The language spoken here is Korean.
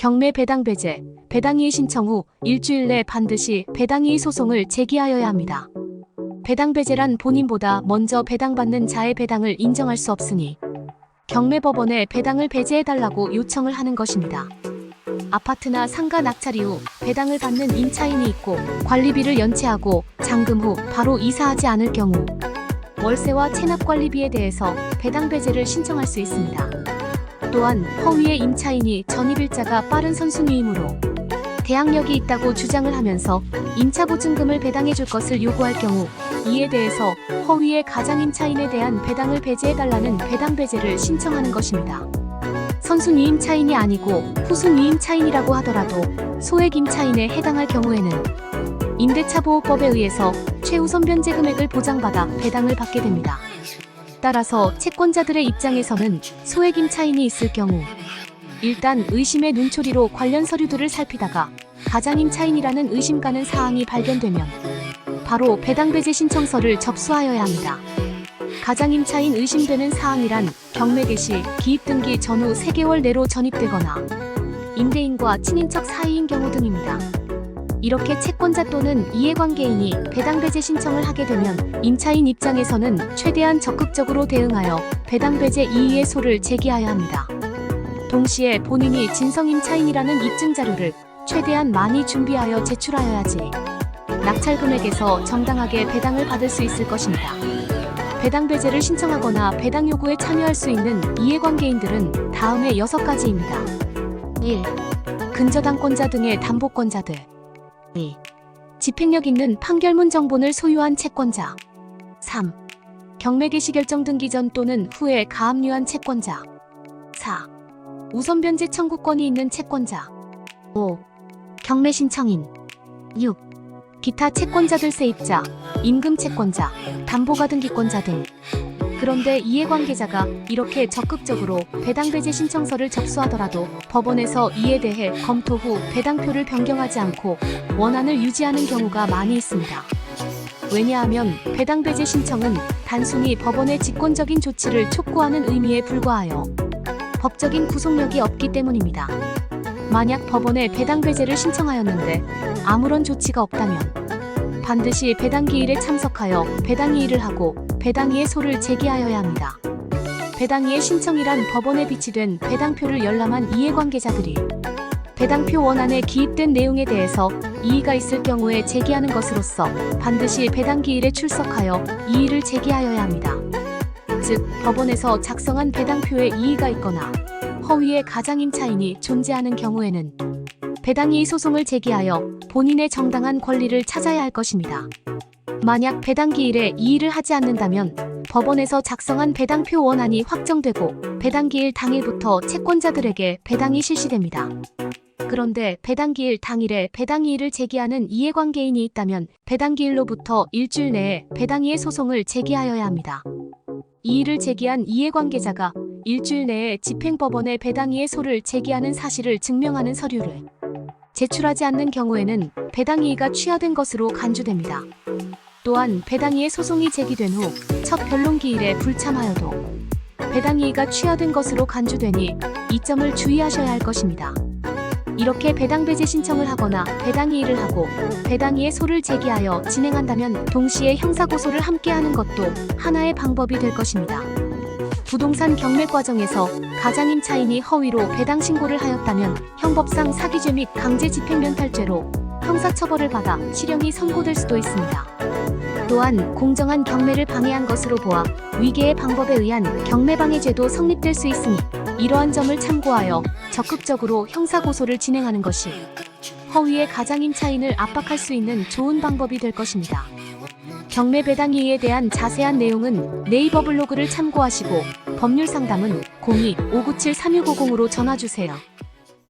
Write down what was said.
경매 배당 배제, 배당이의 신청 후 일주일 내 반드시 배당이의 소송을 제기하여야 합니다. 배당 배제란 본인보다 먼저 배당받는 자의 배당을 인정할 수 없으니 경매법원에 배당을 배제해달라고 요청을 하는 것입니다. 아파트나 상가 낙찰 이후 배당을 받는 임차인이 있고 관리비를 연체하고 잔금 후 바로 이사하지 않을 경우 월세와 체납 관리비에 대해서 배당 배제를 신청할 수 있습니다. 또한 허위의 임차인이 전입일자가 빠른 선순위이므로 대항력이 있다고 주장을 하면서 임차 보증금을 배당해 줄 것을 요구할 경우 이에 대해서 허위의 가장임차인에 대한 배당을 배제해달라는 배당 배제를 신청하는 것입니다. 선순위 임차인이 아니고 후순위 임차인이라고 하더라도 소액 임차인에 해당할 경우에는 임대차 보호법에 의해서 최우선 변제 금액을 보장받아 배당을 받게 됩니다. 따라서 채권자들의 입장에서는 소액 임차인이 있을 경우 일단 의심의 눈초리로 관련 서류들을 살피다가 가장 임 차인이라는 의심 가는 사항이 발견되면 바로 배당 배제 신청서를 접수하여야 합니다. 가장 임 차인 의심되는 사항이란 경매 개시, 기입 등기 전후 3개월 내로 전입되거나 임대인과 친인척 사이인 경우 등입니다. 이렇게 채권자 또는 이해관계인이 배당 배제 신청을 하게 되면 임차인 입장에서는 최대한 적극적으로 대응하여 배당 배제 이의의 소를 제기하여야 합니다. 동시에 본인이 진성 임차인이라는 입증 자료를 최대한 많이 준비하여 제출하여야지 낙찰 금액에서 정당하게 배당을 받을 수 있을 것입니다. 배당 배제를 신청하거나 배당 요구에 참여할 수 있는 이해관계인들은 다음의 6가지입니다. 1. 근저당권자 등의 담보권자들 2. 집행력 있는 판결문 정본을 소유한 채권자 3. 경매 개시 결정 등기 전 또는 후에 가압류한 채권자 4. 우선 변제 청구권이 있는 채권자 5. 경매 신청인 6. 기타 채권자들 세입자, 임금 채권자, 담보가 등기권자 등 그런데 이해관계자가 이렇게 적극적으로 배당 배제 신청서를 접수하더라도 법원에서 이에 대해 검토 후 배당표를 변경하지 않고 원안을 유지하는 경우가 많이 있습니다. 왜냐하면 배당 배제 신청은 단순히 법원의 직권적인 조치를 촉구하는 의미에 불과하여 법적인 구속력이 없기 때문입니다. 만약 법원에 배당 배제를 신청하였는데 아무런 조치가 없다면 반드시 배당기일에 참석하여 배당이의를 하고 배당이의 소를 제기하여야 합니다. 배당이의 신청이란 법원에 비치된 배당표를 열람한 이해관계자들이 배당표 원안에 기입된 내용에 대해서 이의가 있을 경우에 제기하는 것으로서 반드시 배당기일에 출석하여 이의를 제기하여야 합니다. 즉, 법원에서 작성한 배당표에 이의가 있거나 허위의 가장임차인이 존재하는 경우에는 배당이의 소송을 제기하여 본인의 정당한 권리를 찾아야 할 것입니다. 만약 배당기일에 이의를 하지 않는다면 법원에서 작성한 배당표 원안이 확정되고 배당기일 당일부터 채권자들에게 배당이 실시됩니다. 그런데 배당기일 당일에 배당이의를 제기하는 이해관계인이 있다면 배당기일로부터 일주일 내에 배당이의 소송을 제기하여야 합니다. 이의를 제기한 이해관계자가 일주일 내에 집행법원에 배당이의 소를 제기하는 사실을 증명하는 서류를 제출하지 않는 경우에는 배당이의가 취하된 것으로 간주됩니다. 또한 배당이의 소송이 제기된 후 첫 변론기일에 불참하여도 배당이의가 취하된 것으로 간주되니 이 점을 주의하셔야 할 것입니다. 이렇게 배당 배제 신청을 하거나 배당이의를 하고 배당이의 소를 제기하여 진행한다면 동시에 형사고소를 함께 하는 것도 하나의 방법이 될 것입니다. 부동산 경매 과정에서 가장임차인이 허위로 배당 신고를 하였다면 형법상 사기죄 및 강제 집행면탈죄로 형사처벌을 받아 실형이 선고될 수도 있습니다. 또한 공정한 경매를 방해한 것으로 보아 위계의 방법에 의한 경매방해죄도 성립될 수 있으니 이러한 점을 참고하여 적극적으로 형사고소를 진행하는 것이 허위의 가장임차인을 압박할 수 있는 좋은 방법이 될 것입니다. 경매 배당 이에 대한 자세한 내용은 네이버 블로그를 참고하시고 법률 상담은 02-597-3650으로 전화주세요.